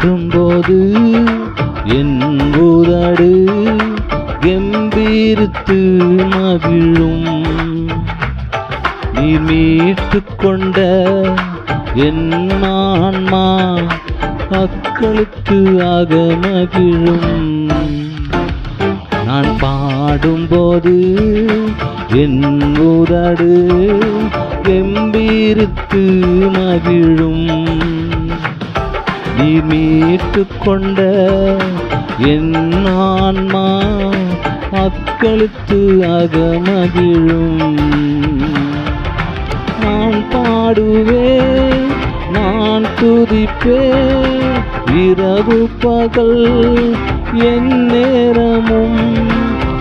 பாடும்போது என் உதடு கம்பீரித்து மகிழும். நீர் மீட்டு கொண்ட என் ஆன்மா மக்களுக்கு ஆக மகிழும். நான் பாடும்போது என் உதடு கம்பீரித்து மகிழும். நீர் மீட்டு கொண்ட என் ஆன்மா அக்களுத்து அகமகிழும். நான் பாடுவேன் நான் துதிப்பேன் இரவு பகல் என் நேரமும்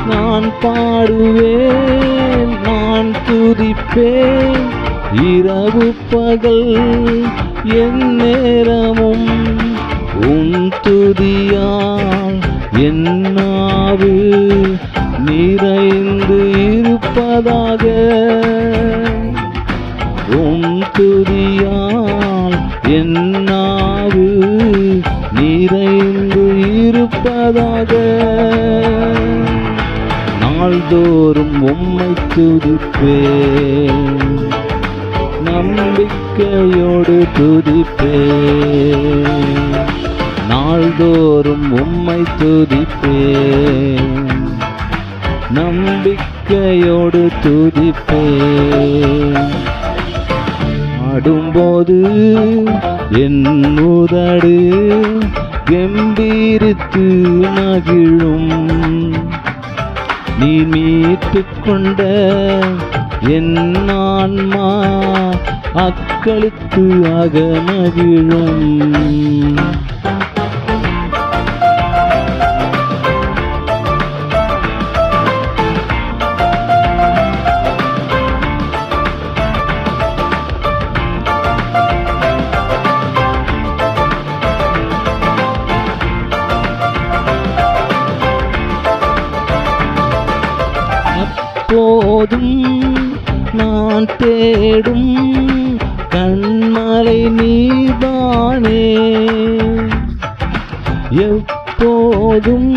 நான் பாடுவேன் நான் துதிப்பேன் இரவு பகல் என் நேரமும் இருப்பதாக. நாள்தோறும் உம்மை துதிப்பே நம்பிக்கையோடு துதிப்பே நாள்தோறும் உம்மை துதிப்பே நம்பிக்கையோடு துதிப்பே ஆடும்போது என் உதடு கம்பீரித்து மகிழும். நீ மீட்டு கொண்ட என் ஆன்மா அக்களுக்கு ஆக தேடும் கண்மலை நீதானே எப்போதும்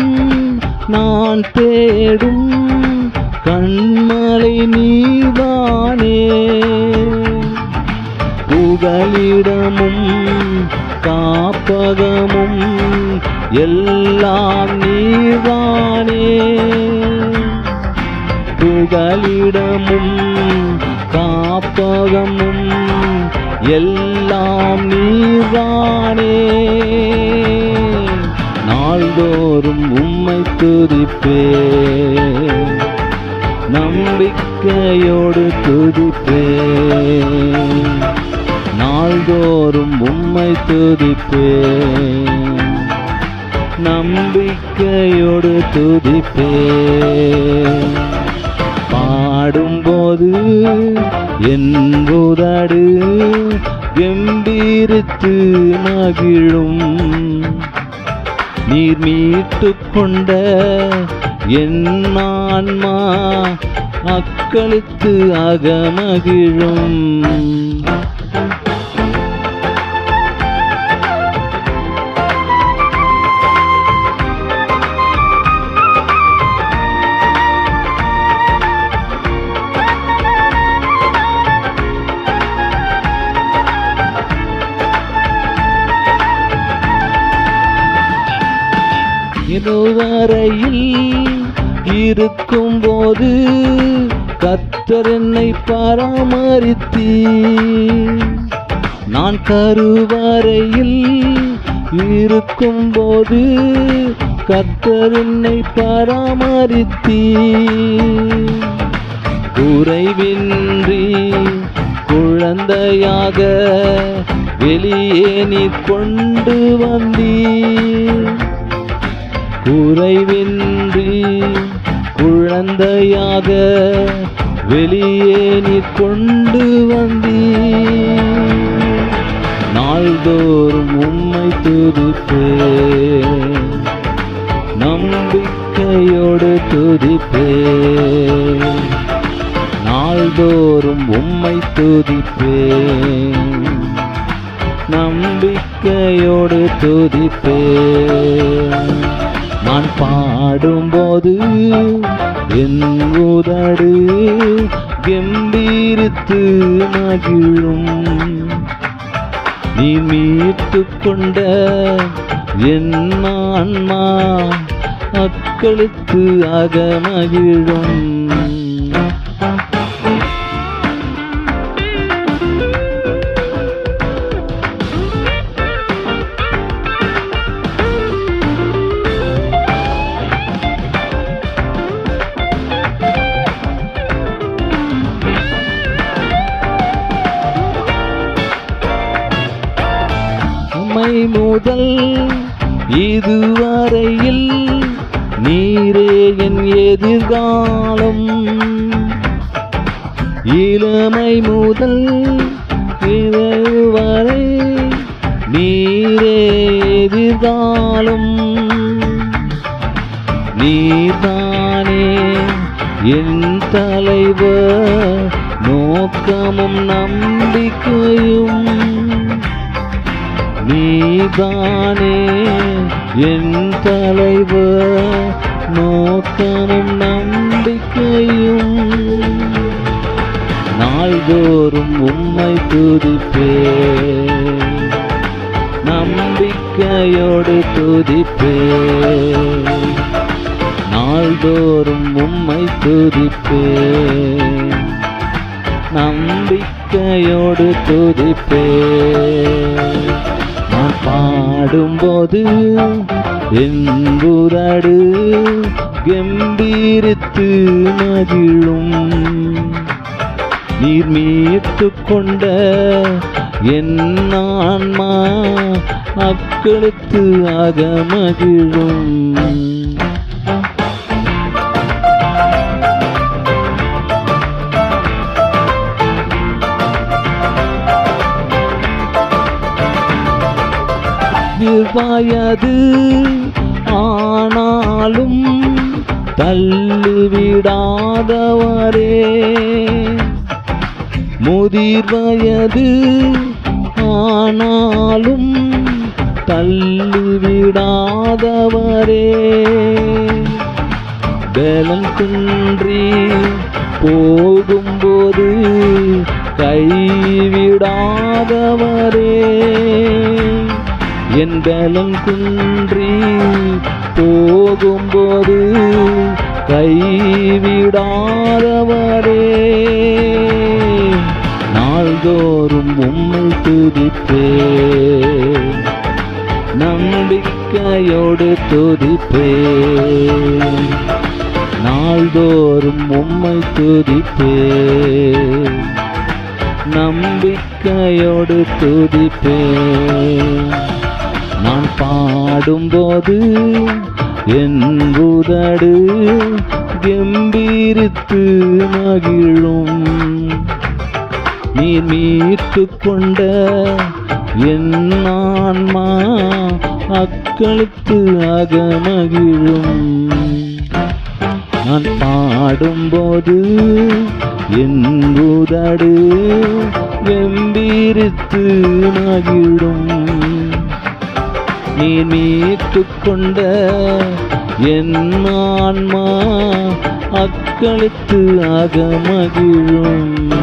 நான் தேடும் கண்மலை நீதானே புகலிடமும் காப்பகமும் எல்லாம் நீதானே புகலிடமும் காப்பகமும் எல்லாம் நீதானே நாள்தோறும் உம்மை துதிப்பே நம்பிக்கையோடு துதிப்பே நாள்தோறும் உம்மை துதிப்பே நம்பிக்கையோடு துதிப்பே பாடும்போது போது என்பதாடு கம்பீரித்து மகிழும் நீர் மீட்டு கொண்ட என் ஆன்மா அக்களுக்கு அகமகிழும். எனக்கு கத்தர் என்னை பராமரித்தி நான் கருவறையில் இருக்கும்போது கத்தர் என்னை பராமரித்தி குறைவின்றி குழந்தையாக வெளியே நீ கொண்டு வந்தீர். குறைவின்றி குழந்தையாக வெளியே நீ கொண்டு வந்தீ நாள்தோறும் உம்மை துதிப்பே நம்பிக்கையோடு துதிப்பே நாள்தோறும் உம்மை துதிப்பே நம்பிக்கையோடு துதிப்பே நான் பாடும்போது என் உதடு கம்பீரித்து மகிழும். நீ மீட்டு கொண்ட என் ஆன்மா அக்களுக்கு அகமகிழும். முதல் இதுவரையில் நீரே என் எதிர்காலம். இளமை முதல் இரவு வரை நீரே எதிர்காலம். நீதானே என் தலைவர் நோக்கமும் நம்பிக்கையும் நீதானே என் தலைவர் நோக்கனும் நம்பிக்கையும் நாள்தோறும் உம்மை துதிப்பே நம்பிக்கையோடு துதிப்பே நாள்தோறும் உம்மை துதிப்பே நம்பிக்கையோடு துதிப்பே பாடும்போது என் கம்பீரித்து மகிழும். நீர் மீட்டு கொண்ட என் ஆன்மா அக்களுக்கு அகமகிழும் வயது ஆனாலும் தள்ளிவிடாதவரே. முதிர் வயது. ஆனாலும் தள்ளிவிடாதவரே. பலன் குன்றி போகும்போது கைவிடாதவரே. என் பலம் குன்றி போகும்போது கைவிடாதவரே. நாள்தோறும் உம்மை துதிப்பே. நம்பிக்கையோடு துதிப்பே. நாள்தோறும் உம்மை துதிப்பே. நம்பிக்கையோடு துதிப்பே. நான் பாடும்போது என் உதடு கம்பீரித்து மகிழும். நீர் மீட்டு கொண்ட என் ஆன்மா அக்களுக்கு அகமகிழும். நான் பாடும்போது என் உதடு கம்பீரித்து மகிழும். நீ மீட்டு கொண்ட என் ஆன்மா அக்களுக்கு அகமகிழும்.